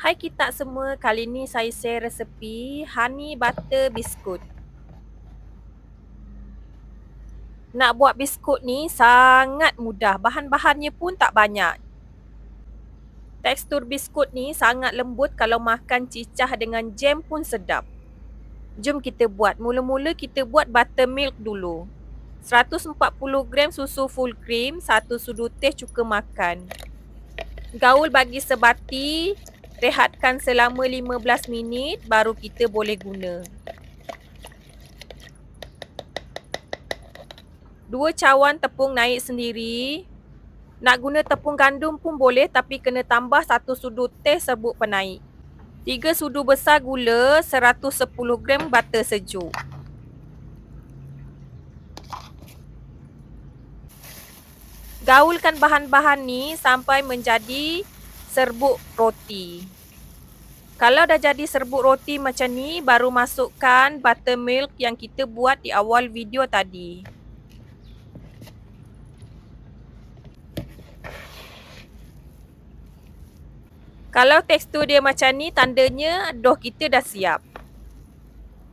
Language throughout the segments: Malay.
Hai kita semua, kali ni saya share resepi honey butter biskut. Nak buat biskut ni sangat mudah, bahan-bahannya pun tak banyak. Tekstur biskut ni sangat lembut kalau makan cicah dengan jam pun sedap. Jom kita buat. Mula-mula kita buat buttermilk dulu. 140 gram susu full cream, 1 sudu teh cuka makan. Gaul bagi sebati, rehatkan selama 15 minit baru kita boleh guna. Dua cawan tepung naik sendiri. Nak guna tepung gandum pun boleh tapi kena tambah satu sudu teh serbuk penaik. Tiga sudu besar gula, 110 gram butter sejuk. Gaulkan bahan-bahan ni sampai menjadi serbuk roti. Kalau dah jadi serbuk roti macam ni, baru masukkan buttermilk yang kita buat di awal video tadi. Kalau tekstur dia macam ni, tandanya doh kita dah siap.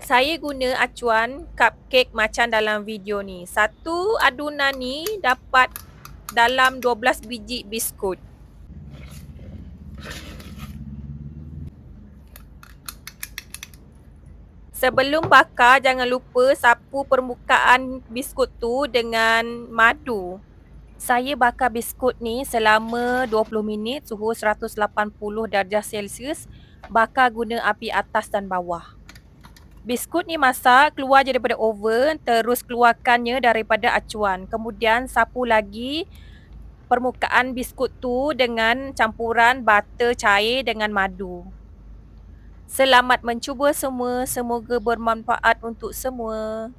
Saya guna acuan cupcake macam dalam video ni. Satu adunan ni dapat dalam 12 biji biskut. Sebelum bakar, jangan lupa sapu permukaan biskut tu dengan madu. Saya bakar biskut ni selama 20 minit suhu 180 darjah Celsius. Bakar guna api atas dan bawah. Biskut ni masak, keluar je daripada oven, terus keluarkannya daripada acuan. Kemudian sapu lagi permukaan biskut tu dengan campuran butter cair dengan madu. Selamat mencuba semua. Semoga bermanfaat untuk semua.